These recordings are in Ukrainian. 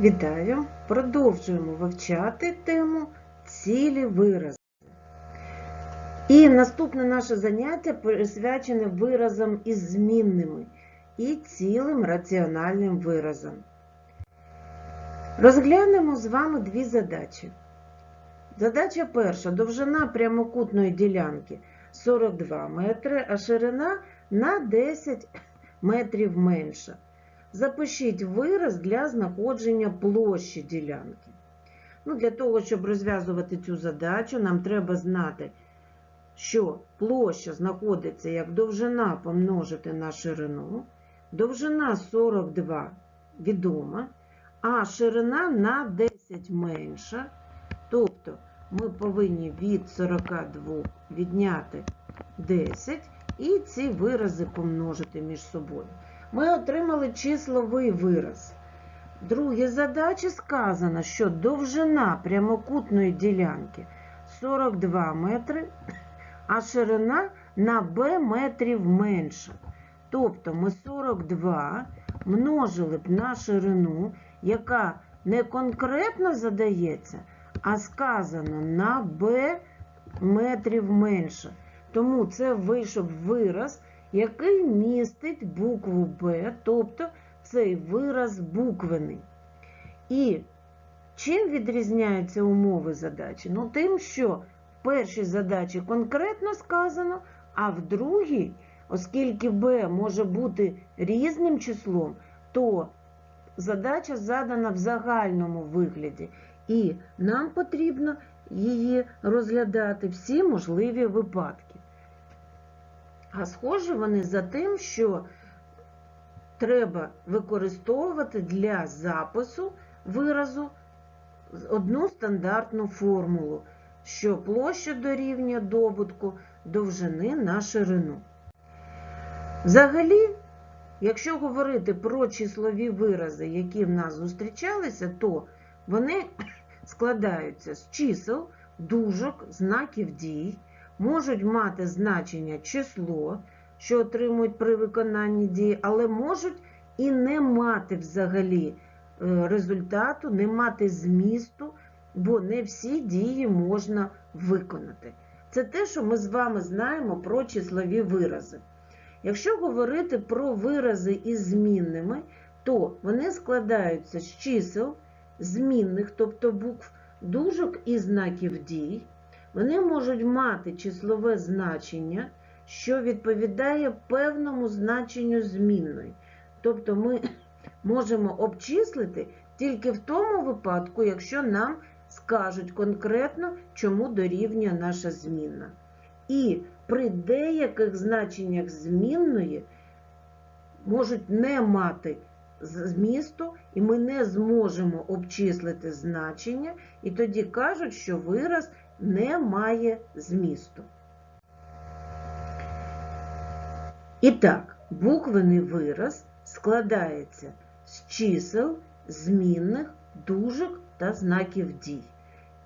Вітаю! Продовжуємо вивчати тему цілі вирази. І наступне наше заняття присвячене виразам із змінними і цілим раціональним виразам. Розглянемо з вами дві задачі. Задача перша. Довжина прямокутної ділянки 42 метри, а ширина на 10 метрів менша. Запишіть вираз для знаходження площі ділянки. Ну, Для того, щоб розв'язувати цю задачу, нам треба знати, що площа знаходиться як довжина помножити на ширину, довжина 42 відома, а ширина на 10 менша. Тобто ми повинні від 42 відняти 10 і ці вирази помножити між собою ми отримали числовий вираз. В задачі сказано, що довжина прямокутної ділянки 42 метри, а ширина на b метрів менша. Тобто ми 42 множили б на ширину, яка не конкретно задається, а сказано на b метрів менше. Тому це вийшов вираз який містить букву Б, тобто цей вираз буквений. І чим відрізняються умови задачі? Ну, тим, що в першій задачі конкретно сказано, а в другій, оскільки Б може бути різним числом, то задача задана в загальному вигляді. І нам потрібно її розглядати всі можливі випадки. А схожі вони за тим, що треба використовувати для запису виразу одну стандартну формулу, що площа дорівнює добутку довжини на ширину. Взагалі, якщо говорити про числові вирази, які в нас зустрічалися, то вони складаються з чисел, дужок, знаків дій можуть мати значення число, що отримують при виконанні дії, але можуть і не мати взагалі е, результату, не мати змісту, бо не всі дії можна виконати. Це те, що ми з вами знаємо про числові вирази. Якщо говорити про вирази із змінними, то вони складаються з чисел, змінних, тобто букв, дужок і знаків дій. Вони можуть мати числове значення, що відповідає певному значенню змінної. Тобто ми можемо обчислити тільки в тому випадку, якщо нам скажуть конкретно, чому дорівнює наша змінна. І при деяких значеннях змінної можуть не мати змісту, і ми не зможемо обчислити значення, і тоді кажуть, що вираз не має змісту. І так, буквений вираз складається з чисел, змінних, дужок та знаків дій.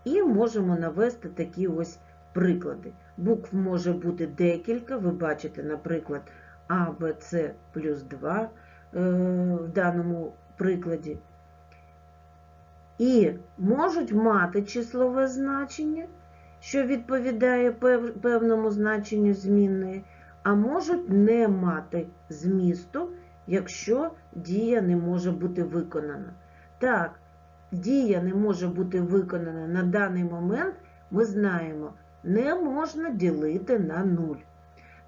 І можемо навести такі ось приклади. Букв може бути декілька, ви бачите, наприклад, А, Б, С плюс 2 е, в даному прикладі. І можуть мати числове значення, що відповідає певному значенню змінної, а можуть не мати змісту, якщо дія не може бути виконана. Так, дія не може бути виконана на даний момент, ми знаємо, не можна ділити на 0.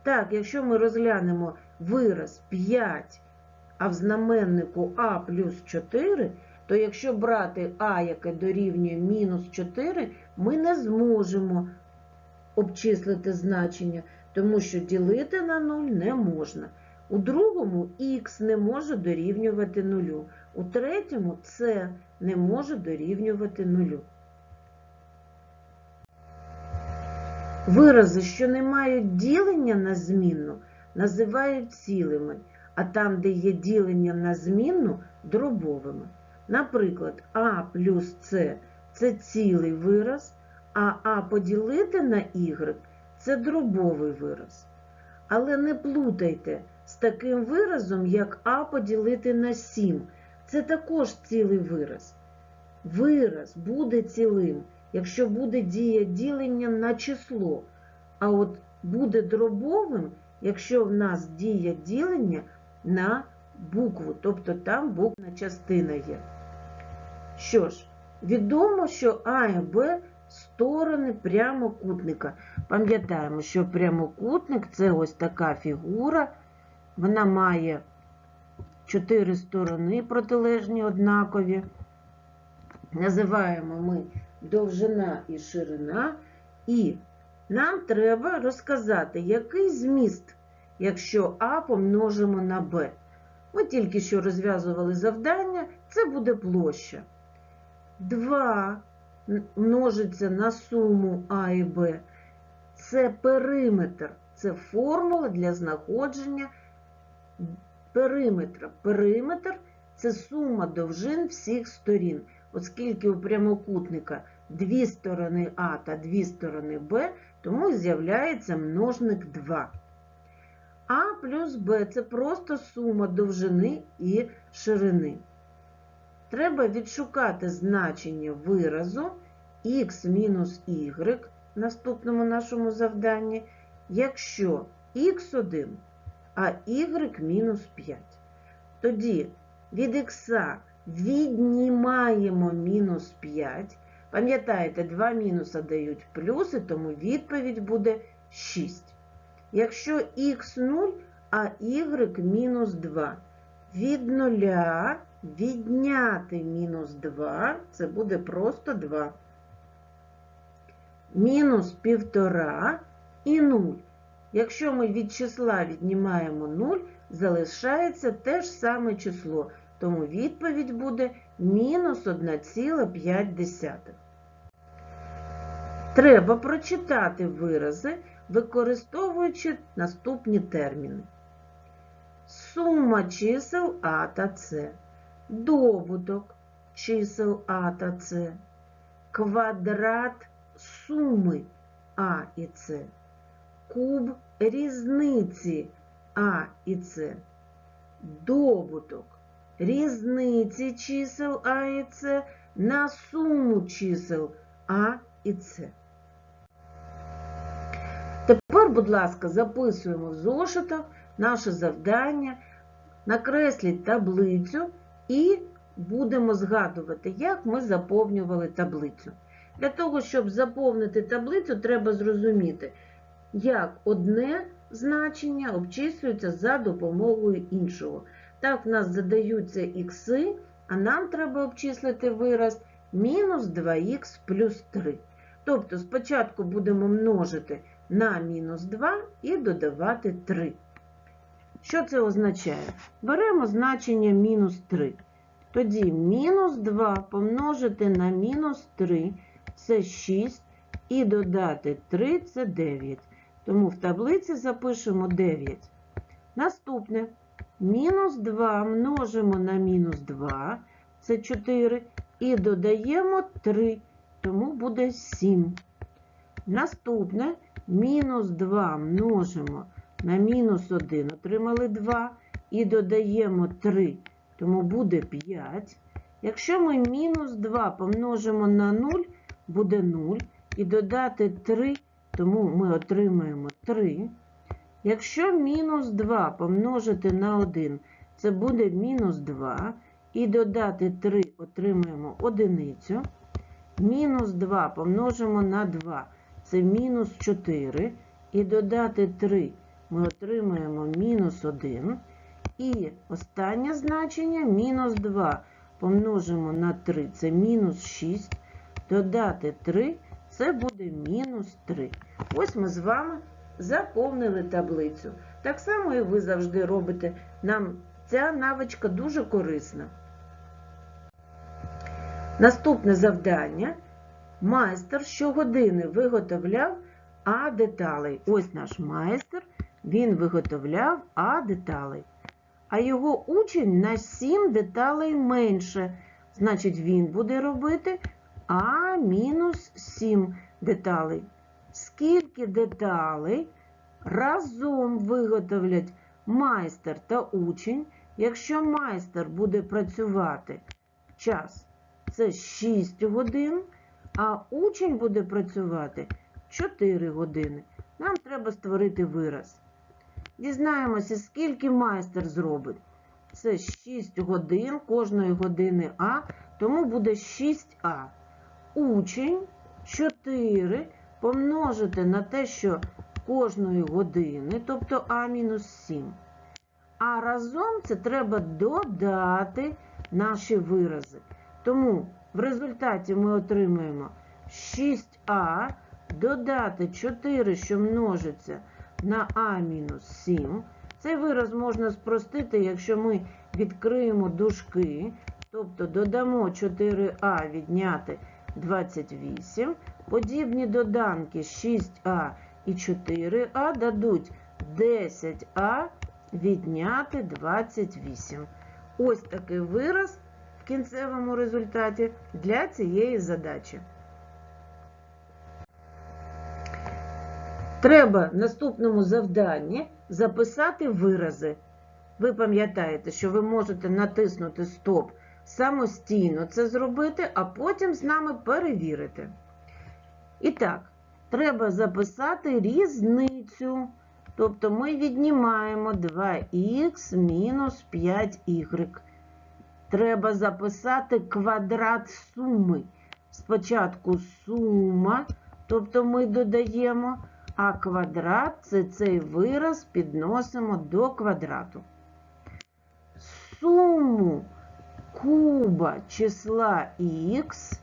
Так, якщо ми розглянемо вираз 5, а в знаменнику А плюс 4, то якщо брати А, яке дорівнює мінус 4, ми не зможемо обчислити значення, тому що ділити на 0 не можна. У другому х не може дорівнювати 0. У третьому С не може дорівнювати 0. Вирази, що не мають ділення на змінну, називають цілими, а там, де є ділення на змінну дробовими. Наприклад, А плюс С це цілий вираз, а А поділити на Y це дробовий вираз. Але не плутайте з таким виразом, як А поділити на 7. це також цілий вираз. Вираз буде цілим, якщо буде дія ділення на число. А от буде дробовим, якщо в нас дія ділення на букву, тобто там буквна частина є. Що ж, відомо, що А і Б сторони прямокутника. Пам'ятаємо, що прямокутник це ось така фігура, вона має чотири сторони протилежні однакові. Називаємо ми довжина і ширина, і нам треба розказати, який зміст, якщо А помножимо на Б. Ми тільки що розв'язували завдання, це буде площа. 2 множиться на суму А і Б. Це периметр, це формула для знаходження периметра. Периметр це сума довжин всіх сторін. Оскільки у прямокутника дві сторони А та дві сторони Б, тому з'являється множник 2. А плюс Б це просто сума довжини і ширини. Треба відшукати значення виразу х мінус y в наступному нашому завданні, якщо х1, а y мінус 5. Тоді від х віднімаємо мінус 5. Пам'ятаєте, два мінуса дають плюси, тому відповідь буде 6. Якщо х 0, а y мінус 2. Від 0 відняти мінус 2, це буде просто 2. Мінус 1,5 і 0. Якщо ми від числа віднімаємо 0, залишається те ж саме число, тому відповідь буде мінус 1,5. Треба прочитати вирази, використовуючи наступні терміни. Сума чисел А та С, добуток чисел А та С, квадрат суми А і С, куб різниці А і С, добуток різниці чисел А і С на суму чисел А і С. Тепер, будь ласка, записуємо в зошитах наше завдання, накресліть таблицю і будемо згадувати, як ми заповнювали таблицю. Для того, щоб заповнити таблицю, треба зрозуміти, як одне значення обчислюється за допомогою іншого. Так, в нас задаються ікси, а нам треба обчислити вираз мінус 2х плюс 3. Тобто спочатку будемо множити на мінус 2 і додавати 3. Що це означає? Беремо значення мінус 3. Тоді мінус 2 помножити на мінус 3 це 6, і додати 3 це 9. Тому в таблиці запишемо 9. Наступне. Мінус 2 множимо на мінус 2, це 4, і додаємо 3, тому буде 7. Наступне мінус 2 множимо на мінус 1, отримали 2, і додаємо 3, тому буде 5. Якщо ми мінус 2 помножимо на 0, буде 0, і додати 3, тому ми отримаємо 3. Якщо мінус 2 помножити на 1, це буде мінус 2, і додати 3 отримаємо одиницю. Мінус 2 помножимо на 2, це мінус 4, і додати 3 ми отримаємо мінус 1. І останнє значення мінус 2 помножимо на 3, це мінус 6, додати 3, це буде мінус 3. Ось ми з вами заповнили таблицю. Так само і ви завжди робите. Нам ця навичка дуже корисна. Наступне завдання. Майстер щогодини виготовляв А деталей. Ось наш майстер, він виготовляв А деталей. А його учень на 7 деталей менше. Значить, він буде робити А мінус 7 деталей. Скільки деталей разом виготовлять майстер та учень, Якщо майстер буде працювати час, це 6 годин, а учень буде працювати 4 години. Нам треба створити вираз. Дізнаємося, скільки майстер зробить. Це 6 годин кожної години А, тому буде 6А. Учень 4 помножити на те, що кожної години, тобто А-7. А разом це треба додати наші вирази. Тому в результаті ми отримуємо 6А додати 4, що множиться на А-7. Цей вираз можна спростити, якщо ми відкриємо дужки, тобто додамо 4А відняти 28. Подібні доданки 6А і 4А дадуть 10А відняти 28. Ось такий вираз в кінцевому результаті для цієї задачі. Треба в наступному завданні записати вирази. Ви пам'ятаєте, що ви можете натиснути Стоп самостійно це зробити, а потім з нами перевірити. І так, треба записати різницю. Тобто ми віднімаємо 2х мінус 5y. Треба записати квадрат суми. Спочатку сума, тобто ми додаємо, а квадрат це цей вираз підносимо до квадрату. Суму куба числа х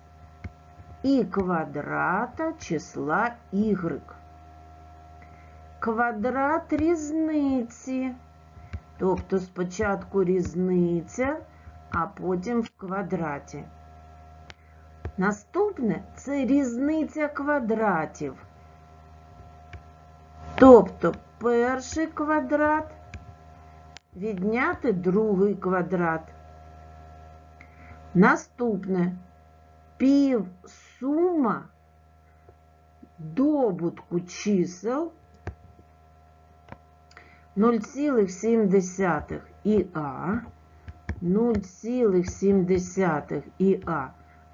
і квадрата числа y. Квадрат різниці. Тобто спочатку різниця, а потім в квадраті. Наступне це різниця квадратів. Тобто перший квадрат відняти другий квадрат. Наступне півсума добутку чисел 0,7 іа, 0,7 іа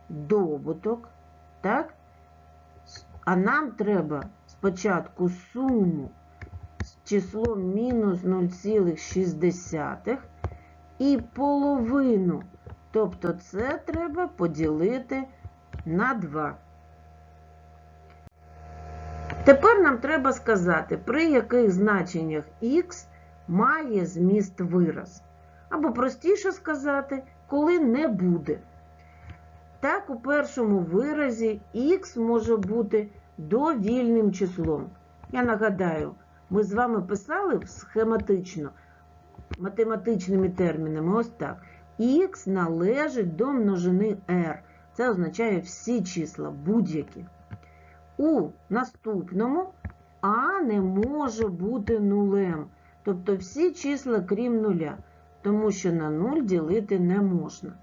добуток, так? А нам треба спочатку суму з числом мінус 0,6 і половину. Тобто це треба поділити на 2. Тепер нам треба сказати, при яких значеннях х має зміст вираз. Або простіше сказати, коли не буде. Так, у першому виразі х може бути довільним числом. Я нагадаю, ми з вами писали схематично, математичними термінами, ось так. Х належить до множини r. Це означає всі числа, будь-які. У наступному А не може бути нулем. Тобто всі числа, крім нуля, тому що на 0 ділити не можна.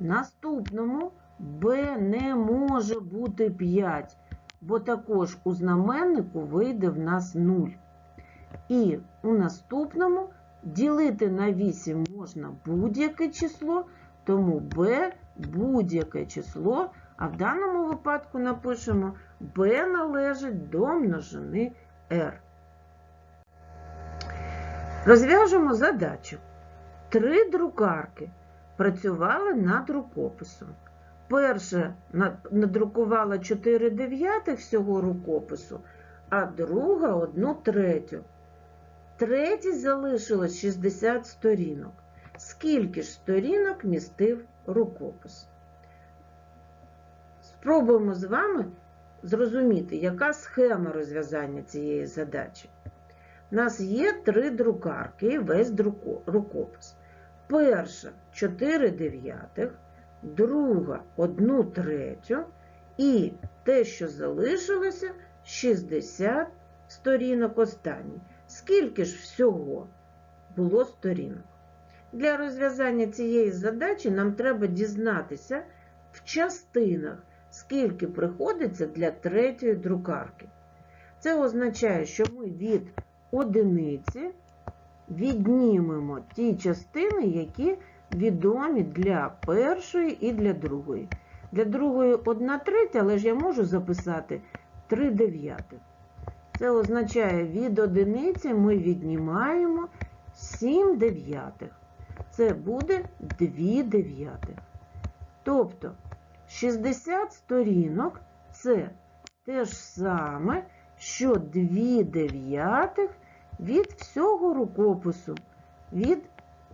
Наступному Б не може бути 5, бо також у знаменнику вийде в нас 0. І у наступному ділити на 8 можна будь-яке число, тому b будь-яке число, а в даному випадку напишемо b належить до множини r. Розв'яжемо задачу. Три друкарки працювали над рукописом. Перша надрукувала 4 дев'ятих всього рукопису, а друга 1 третю. Третій залишилось 60 сторінок. Скільки ж сторінок містив рукопис? Спробуємо з вами зрозуміти, яка схема розв'язання цієї задачі. У нас є три друкарки і весь рукопис. Перша 4 дев'ятих, друга 1 третю і те, що залишилося, 60 сторінок останній. Скільки ж всього було сторінок? Для розв'язання цієї задачі нам треба дізнатися в частинах, скільки приходиться для третьої друкарки. Це означає, що ми від одиниці віднімемо ті частини, які відомі для першої і для другої. Для другої 1 третя, але ж я можу записати 3 дев'ятих. Це означає, від одиниці ми віднімаємо 7 дев'ятих. Це буде 2 дев'ятих. Тобто 60 сторінок це те ж саме, що 2 дев'ятих від всього рукопису, від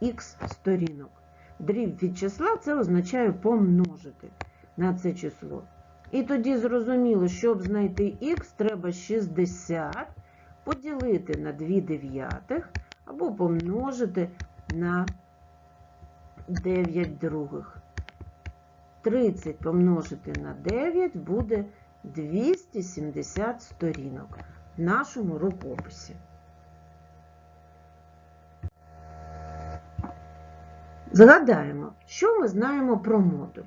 х сторінок. Дріб від числа це означає помножити на це число. І тоді зрозуміло, щоб знайти х, треба 60 поділити на 2 дев'ятих або помножити на 9 других. 30 помножити на 9 буде 270 сторінок в нашому рукописі. Згадаємо, що ми знаємо про модуль.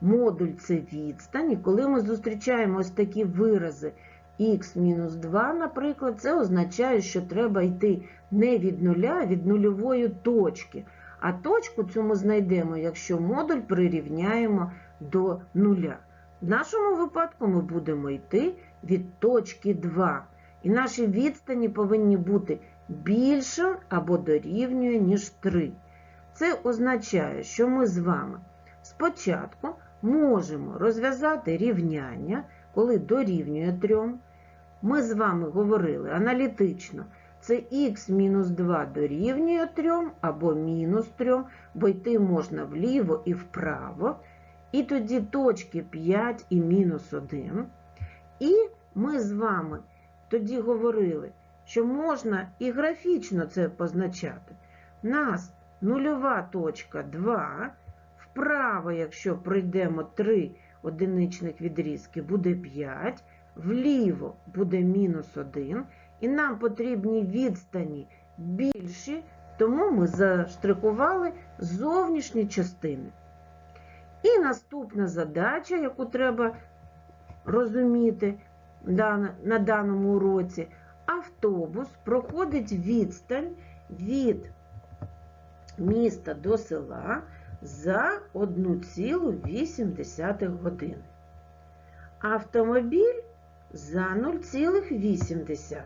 Модуль це відстань, і коли ми зустрічаємо ось такі вирази х-2, наприклад, це означає, що треба йти не від нуля, а від нульової точки. А точку цю ми знайдемо, якщо модуль прирівняємо до нуля. В нашому випадку ми будемо йти від точки 2. І наші відстані повинні бути більше або дорівнює, ніж 3. Це означає, що ми з вами спочатку можемо розв'язати рівняння, коли дорівнює 3. Ми з вами говорили аналітично, це х мінус 2 дорівнює 3 або мінус 3, бо йти можна вліво і вправо. І тоді точки 5 і мінус 1. І ми з вами тоді говорили, що можна і графічно це позначати. Нас нульова точка 2, вправо, якщо пройдемо 3 одиничних відрізки, буде 5, вліво буде мінус 1, і нам потрібні відстані більші, тому ми заштрихували зовнішні частини. І наступна задача, яку треба розуміти на даному уроці, автобус проходить відстань від міста до села за 1,8 години. Автомобіль за 0,8.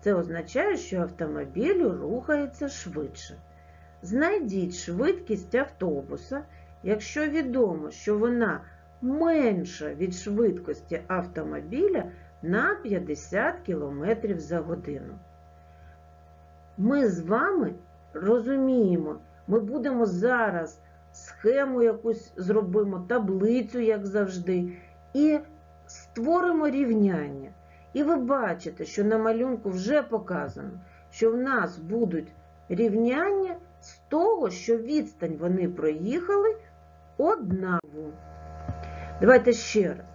Це означає, що автомобіль рухається швидше. Знайдіть швидкість автобуса, якщо відомо, що вона менша від швидкості автомобіля на 50 км за годину. Ми з вами розуміємо, ми будемо зараз схему якусь зробимо, таблицю, як завжди, і створимо рівняння. І ви бачите, що на малюнку вже показано, що в нас будуть рівняння з того, що відстань вони проїхали однаково. Давайте ще раз.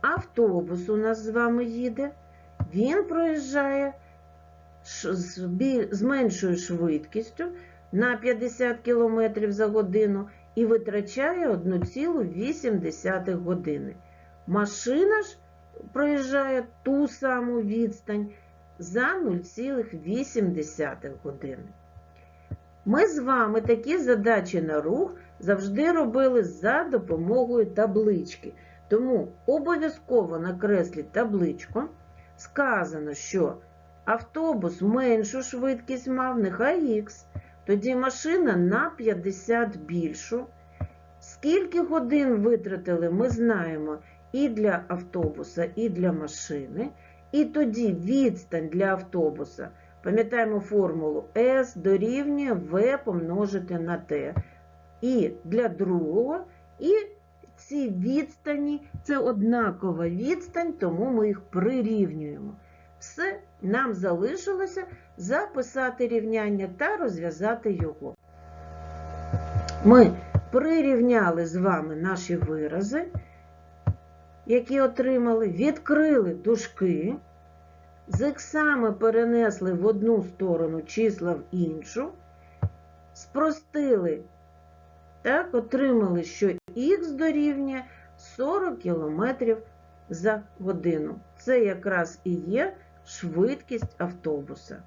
Автобус у нас з вами їде, він проїжджає з меншою швидкістю на 50 км за годину і витрачає 1,8 години. Машина ж проїжджає ту саму відстань за 0,8 години. Ми з вами такі задачі на рух завжди робили за допомогою таблички. Тому обов'язково накресліть табличку. Сказано, що автобус меншу швидкість мав, нехай Х. Тоді машина на 50 більшу. Скільки годин витратили, ми знаємо і для автобуса, і для машини. І тоді відстань для автобуса. Пам'ятаємо формулу S дорівнює V помножити на T. І для другого, і ці відстані це однакова відстань, тому ми їх прирівнюємо. Все, нам залишилося записати рівняння та розв'язати його. Ми прирівняли з вами наші вирази, які отримали, відкрили дужки, з іксами перенесли в одну сторону числа в іншу, спростили, так, отримали, що х дорівнює 40 км за годину. Це якраз і є швидкість автобуса.